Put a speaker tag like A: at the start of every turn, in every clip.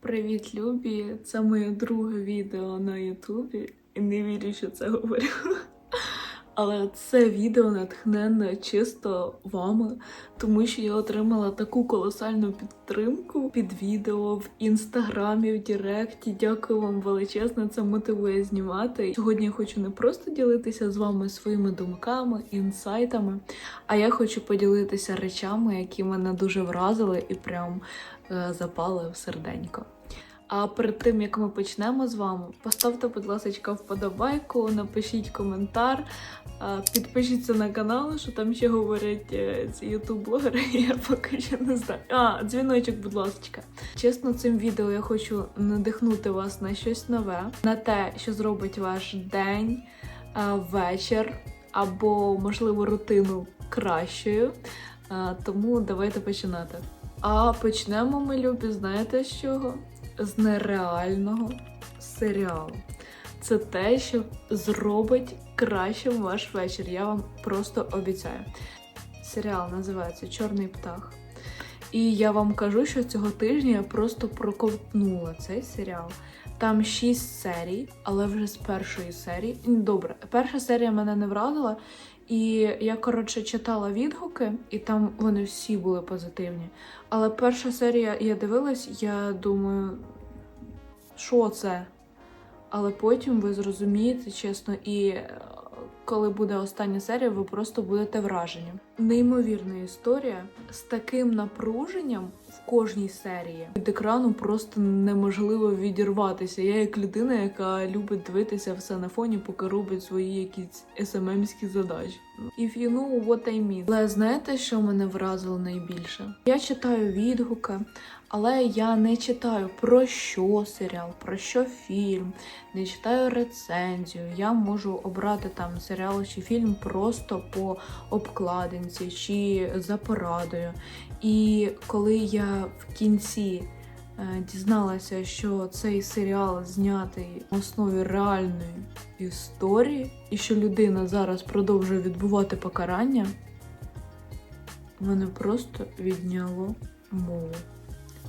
A: Привіт, Любі! Це моє друге відео на Ютубі. І не вірю, що це говорю. Але це відео натхненне чисто вами, тому що я отримала таку колосальну підтримку під відео в інстаграмі, в Діректі. Дякую вам величезно. Це мотивує знімати. Сьогодні я хочу не просто ділитися з вами своїми думками, інсайтами, а я хочу поділитися речами, які мене дуже вразили і прям е, запали в серденько. А перед тим як ми почнемо з вами, поставте, будь ласка, вподобайку, напишіть коментар, підпишіться на канал, що там ще говорять е, ці ютуб-блогери, я поки що не знаю. А, дзвіночок, будь ласка. Чесно, цим відео я хочу надихнути вас на щось нове, на те, що зробить ваш день, вечір або, можливо, рутину кращою. Тому давайте починати. А почнемо ми, любі, знаєте з чого? З нереального серіалу. Це те, що зробить кращим ваш вечір. Я вам просто обіцяю. Серіал називається Чорний птах. І я вам кажу, що цього тижня я просто проковтнула цей серіал. Там шість серій, але вже з першої серії. Добре, перша серія мене не вразила, і я, коротше, читала відгуки, і там вони всі були позитивні. Але перша серія я дивилась, я думаю, що це? Але потім ви зрозумієте, чесно, і е, коли буде остання серія, ви просто будете вражені. Неймовірна історія з таким напруженням в кожній серії від екрану просто неможливо відірватися. Я як людина, яка любить дивитися все на фоні, поки робить свої якісь СММські задачі. If you know what I mean. Але знаєте, що мене вразило найбільше? Я читаю відгуки, але я не читаю про що серіал, про що фільм, не читаю рецензію. Я можу обрати там серіал чи фільм просто по обкладинці чи за порадою. І коли я в кінці е, дізналася, що цей серіал знятий на основі реальної історії, і що людина зараз продовжує відбувати покарання, мене просто відняло мову.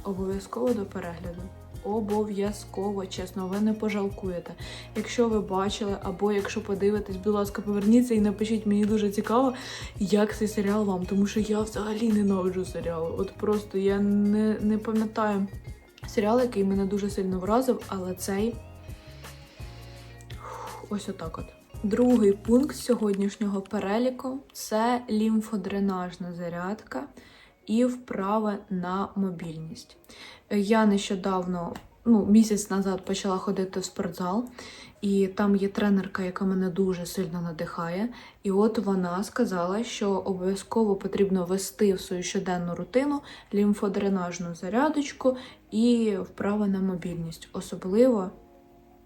A: Обов'язково до перегляду. Обов'язково, чесно, ви не пожалкуєте. Якщо ви бачили, або якщо подивитесь, будь ласка, поверніться і напишіть, мені дуже цікаво, як цей серіал вам, тому що я взагалі ненавиджу серіали. От просто я не, не пам'ятаю серіал, який мене дуже сильно вразив, але цей ось отак от. Другий пункт сьогоднішнього переліку це лімфодренажна зарядка і вправи на мобільність. Я нещодавно, ну, місяць назад почала ходити в спортзал, і там є тренерка, яка мене дуже сильно надихає. І от вона сказала, що обов'язково потрібно вести в свою щоденну рутину лімфодренажну зарядочку і вправи на мобільність, особливо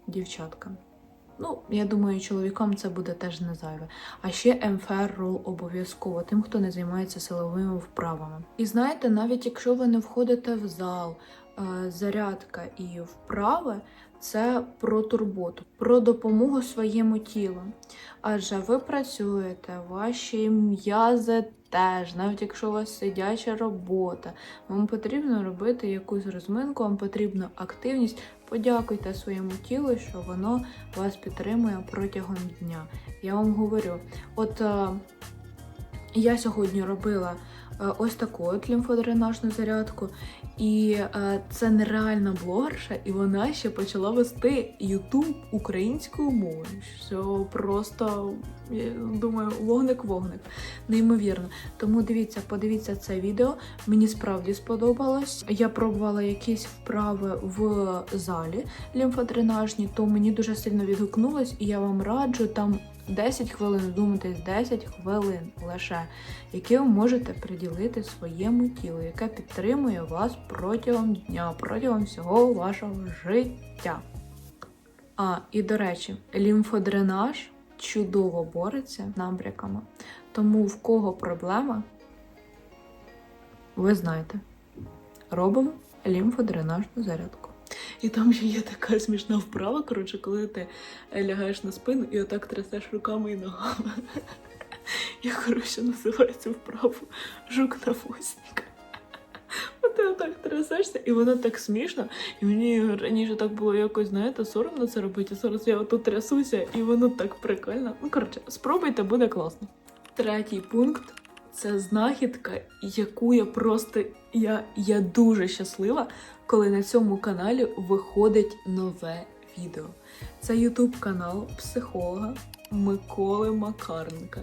A: дівчаткам. Ну, я думаю, чоловікам це буде теж не зайве. А ще МФР рол обов'язково тим, хто не займається силовими вправами. І знаєте, навіть якщо ви не входите в зал, е, зарядка і вправи це про турботу, про допомогу своєму тілу. Адже ви працюєте, ваші м'язи теж, навіть якщо у вас сидяча робота, вам потрібно робити якусь розминку, вам потрібна активність. Подякуйте своєму тілу, що воно вас підтримує протягом дня. Я вам говорю, от е, я сьогодні робила ось таку от лімфодренажну зарядку, і е, це нереальна блогерша, і вона ще почала вести Ютуб українською мовою. Що просто я думаю, вогник-вогник. Неймовірно. Тому дивіться, подивіться це відео. Мені справді сподобалось. Я пробувала якісь вправи в залі лімфодренажні, то мені дуже сильно відгукнулось, і я вам раджу там 10 хвилин, вдумайтесь, 10 хвилин лише, які ви можете приділити своєму тілу, яке підтримує вас протягом дня, протягом всього вашого життя. А, і до речі, лімфодренаж чудово бореться набряками. Тому в кого проблема, ви знаєте. Робимо лімфодренажну зарядку. І там ще є така смішна вправа, коротше, коли ти е, лягаєш на спину і отак трясеш руками і ногами. Я, коротше, називаю цю вправу жук на фусник. ти отак трясешся, і воно так смішно. І мені раніше так було якось, знаєте, соромно це робити. Зараз я отут трясуся, і воно так прикольно. Ну, коротше, спробуйте, буде класно. Третій пункт це знахідка, яку я просто я, я дуже щаслива, коли на цьому каналі виходить нове відео. Це ютуб канал психолога Миколи Макаренка.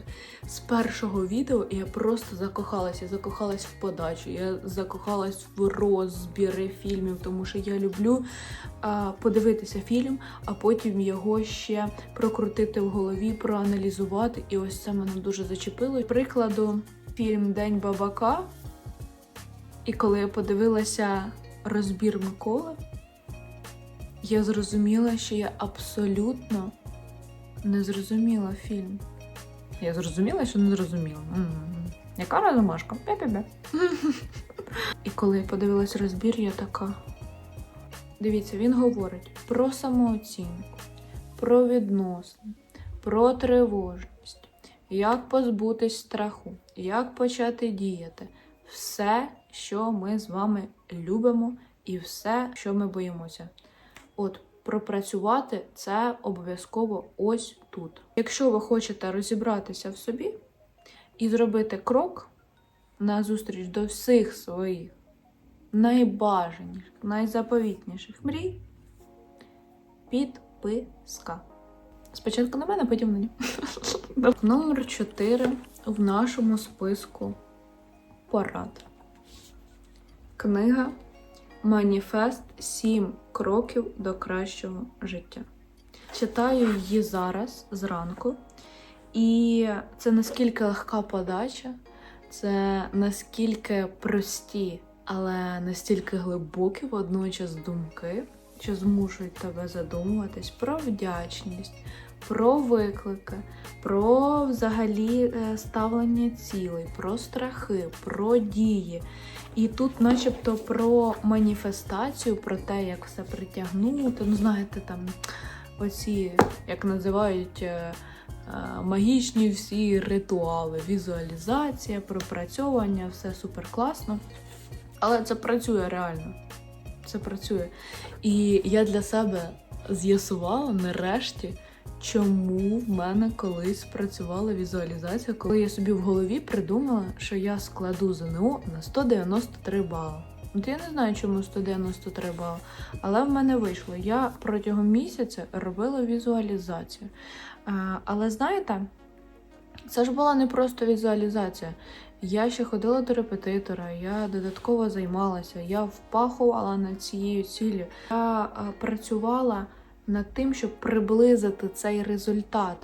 A: З першого відео я просто закохалася. Я закохалась в подачу, я закохалась в розбіри фільмів, тому що я люблю а, подивитися фільм, а потім його ще прокрутити в голові, проаналізувати. І ось це мене дуже зачепило. Прикладу, фільм День бабака. І коли я подивилася розбір Миколи, я зрозуміла, що я абсолютно не зрозуміла фільм. Я зрозуміла, що не зрозуміла. Яка розумашка? Пе-пе-пе. І коли я подивилась розбір, я така. Дивіться, він говорить про самооцінку, про відносини, про тривожність, як позбутись страху, як почати діяти. Все, що ми з вами любимо, і все, що ми боїмося. От пропрацювати це обов'язково ось тут. Якщо ви хочете розібратися в собі і зробити крок на зустріч до всіх своїх найбажаніших, найзаповітніших мрій, підписка. Спочатку на мене, потім на нього. Номер 4 в нашому списку порад. Книга Маніфест Сім кроків до кращого життя. Читаю її зараз зранку, і це наскільки легка подача, це наскільки прості, але настільки глибокі водночас думки, що змушують тебе задумуватись про вдячність, про виклики, про взагалі е, ставлення цілей, про страхи, про дії. І тут, начебто, про маніфестацію, про те, як все притягнути. Ну, знаєте, там оці, як називають е, е, магічні всі ритуали, візуалізація, пропрацьовування, все супер класно. Але це працює реально. Це працює. І я для себе з'ясувала нарешті, чому в мене колись працювала візуалізація, коли я собі в голові придумала, що я складу ЗНО на 193 бали. От я не знаю, чому 193 бали, але в мене вийшло. Я протягом місяця робила візуалізацію. Але знаєте, це ж була не просто візуалізація. Я ще ходила до репетитора, я додатково займалася, я впахувала над цією ціллю. Я працювала над тим, щоб приблизити цей результат.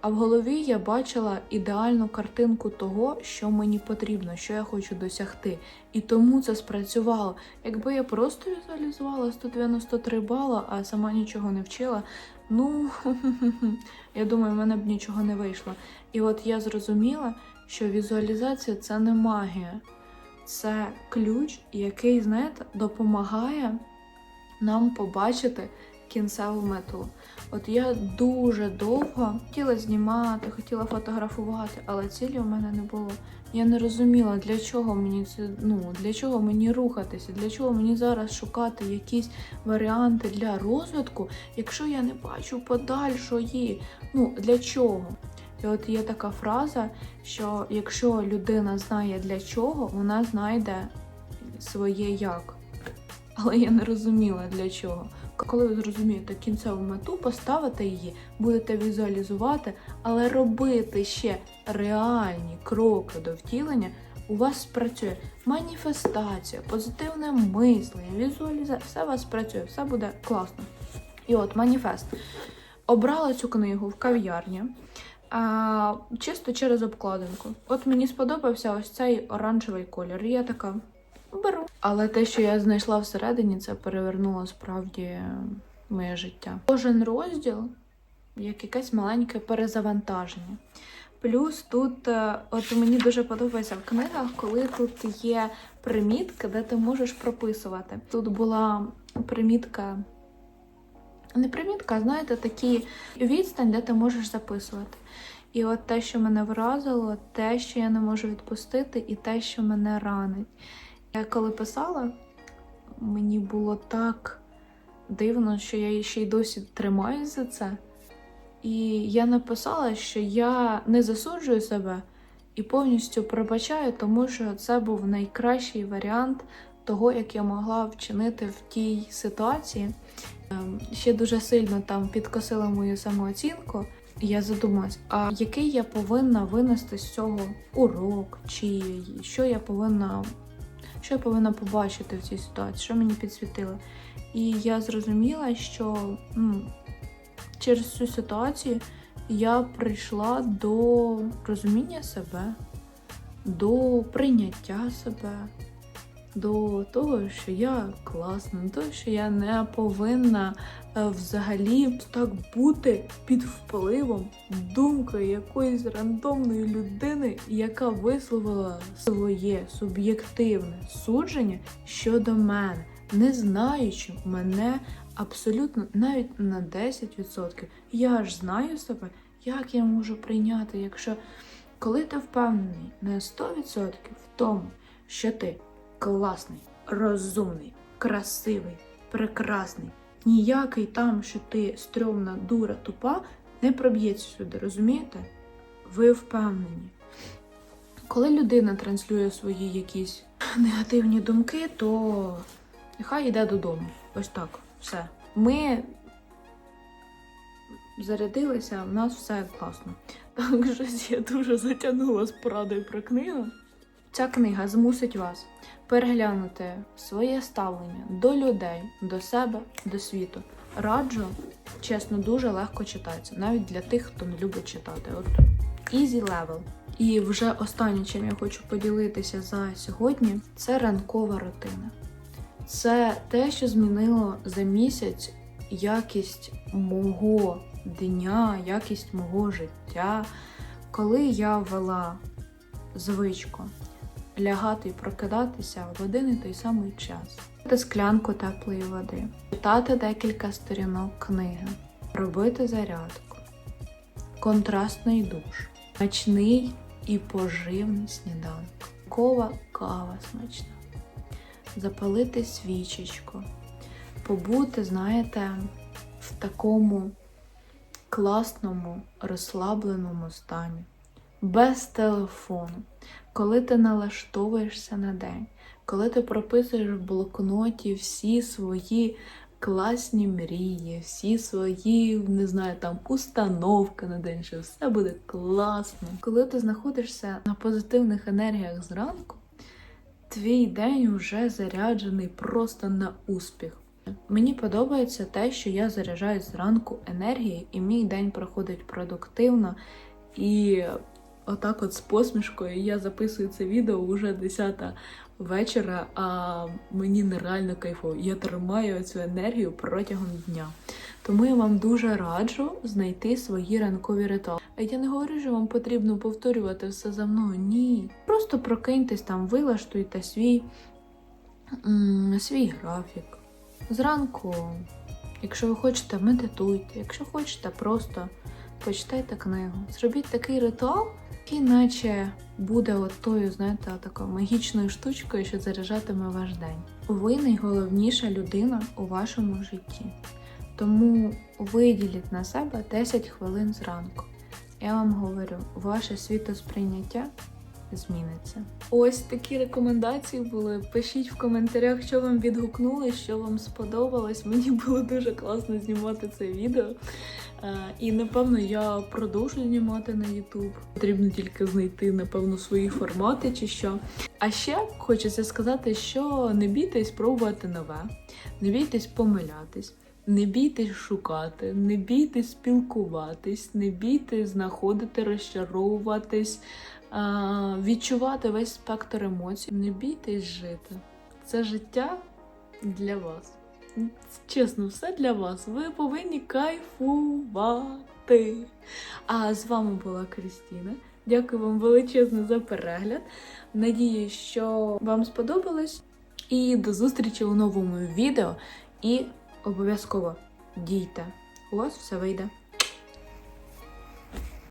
A: А в голові я бачила ідеальну картинку того, що мені потрібно, що я хочу досягти. І тому це спрацювало. Якби я просто візуалізувала 193 бала, а сама нічого не вчила, ну я думаю, в мене б нічого не вийшло. І от я зрозуміла, що візуалізація це не магія, це ключ, який, знаєте, допомагає нам побачити кінцеву мету. От я дуже довго хотіла знімати, хотіла фотографувати, але цілі у мене не було. Я не розуміла, для чого мені це, ну для чого мені рухатися, для чого мені зараз шукати якісь варіанти для розвитку, якщо я не бачу подальшої. Ну для чого? І от є така фраза, що якщо людина знає для чого, вона знайде своє як. Але я не розуміла для чого. Коли ви зрозумієте кінцеву мету, поставите її, будете візуалізувати, але робити ще реальні кроки до втілення, у вас спрацює маніфестація, позитивне мислення, візуалізація, все у вас працює, все буде класно. І от маніфест. Обрала цю книгу в кав'ярні. А, чисто через обкладинку. От мені сподобався ось цей оранжевий колір. Я така беру. Але те, що я знайшла всередині, це перевернуло справді моє життя. Кожен розділ як якесь маленьке перезавантаження. Плюс тут, е, от мені дуже подобається в книгах, коли тут є примітки, де ти можеш прописувати. Тут була примітка, не примітка, а знаєте, такі відстань, де ти можеш записувати. І от те, що мене вразило, те, що я не можу відпустити, і те, що мене ранить. Я коли писала, мені було так дивно, що я ще й досі тримаюсь за це. І я написала, що я не засуджую себе і повністю пробачаю, тому що це був найкращий варіант того, як я могла вчинити в тій ситуації. Ем, Ще дуже сильно там підкосила мою самооцінку. Я задумалась, а який я повинна винести з цього урок, чи що я повинна, що я повинна побачити в цій ситуації, що мені підсвітило. І я зрозуміла, що ну, через цю ситуацію я прийшла до розуміння себе, до прийняття себе, до того, що я класна, до того, що я не повинна е, взагалі так бути під впливом думки якоїсь рандомної людини, яка висловила своє суб'єктивне судження щодо мене, не знаючи мене абсолютно навіть на 10%. Я ж знаю себе, як я можу прийняти, якщо коли ти впевнений на 100% в тому, що ти класний, розумний, красивий, прекрасний, ніякий там, що ти стрьомна, дура, тупа, не проб'ється сюди, розумієте? Ви впевнені. Коли людина транслює свої якісь негативні думки, то нехай йде додому. Ось так, все. Ми зарядилися, в нас все класно. Так, щось я дуже затягнула з порадою про книгу. Ця книга змусить вас переглянути своє ставлення до людей, до себе, до світу. Раджу, чесно, дуже легко читається, навіть для тих, хто не любить читати. От easy level. І вже останнє, чим я хочу поділитися за сьогодні, це ранкова рутина. Це те, що змінило за місяць якість мого дня, якість мого життя. Коли я ввела звичку лягати і прокидатися в один і той самий час, пити склянку теплої води, читати декілька сторінок книги, робити зарядку, контрастний душ, смачний і поживний сніданок, кова кава смачна, запалити свічечку, побути, знаєте, в такому класному, розслабленому стані, без телефону, коли ти налаштовуєшся на день, коли ти прописуєш в блокноті всі свої класні мрії, всі свої, не знаю, там установки на день, що все буде класно. Коли ти знаходишся на позитивних енергіях зранку, твій день вже заряджений просто на успіх. Мені подобається те, що я заряджаюсь зранку енергією, і мій день проходить продуктивно. І отак, от з посмішкою, я записую це відео вже 10 вечора, а мені нереально кайфово. Я тримаю цю енергію протягом дня. Тому я вам дуже раджу знайти свої ранкові ритуали. А я не говорю, що вам потрібно повторювати все за мною. Ні. Просто прокиньтесь там, вилаштуйте свій, свій графік. Зранку, якщо ви хочете, медитуйте, якщо хочете, просто почитайте книгу. Зробіть такий ритуал, який наче буде от тою, знаєте, такою магічною штучкою, що заряджатиме ваш день. Ви найголовніша людина у вашому житті. Тому виділіть на себе 10 хвилин зранку. Я вам говорю, ваше світосприйняття зміниться. Ось такі рекомендації були. Пишіть в коментарях, що вам відгукнулось, що вам сподобалось. Мені було дуже класно знімати це відео. Е, І напевно я продовжу знімати на YouTube. Потрібно тільки знайти, напевно, свої формати чи що. А ще хочеться сказати, що не бійтесь пробувати нове, не бійтесь помилятись. Не бійтесь шукати, не бійтесь спілкуватись, не бійтесь знаходити, розчаровуватись, відчувати весь спектр емоцій. Не бійтесь жити. Це життя для вас. Чесно, все для вас. Ви повинні кайфувати. А з вами була Крістіна. Дякую вам величезно за перегляд. Надію, що вам сподобалось. І до зустрічі у новому відео. І обов'язково дійте. У вас все вийде.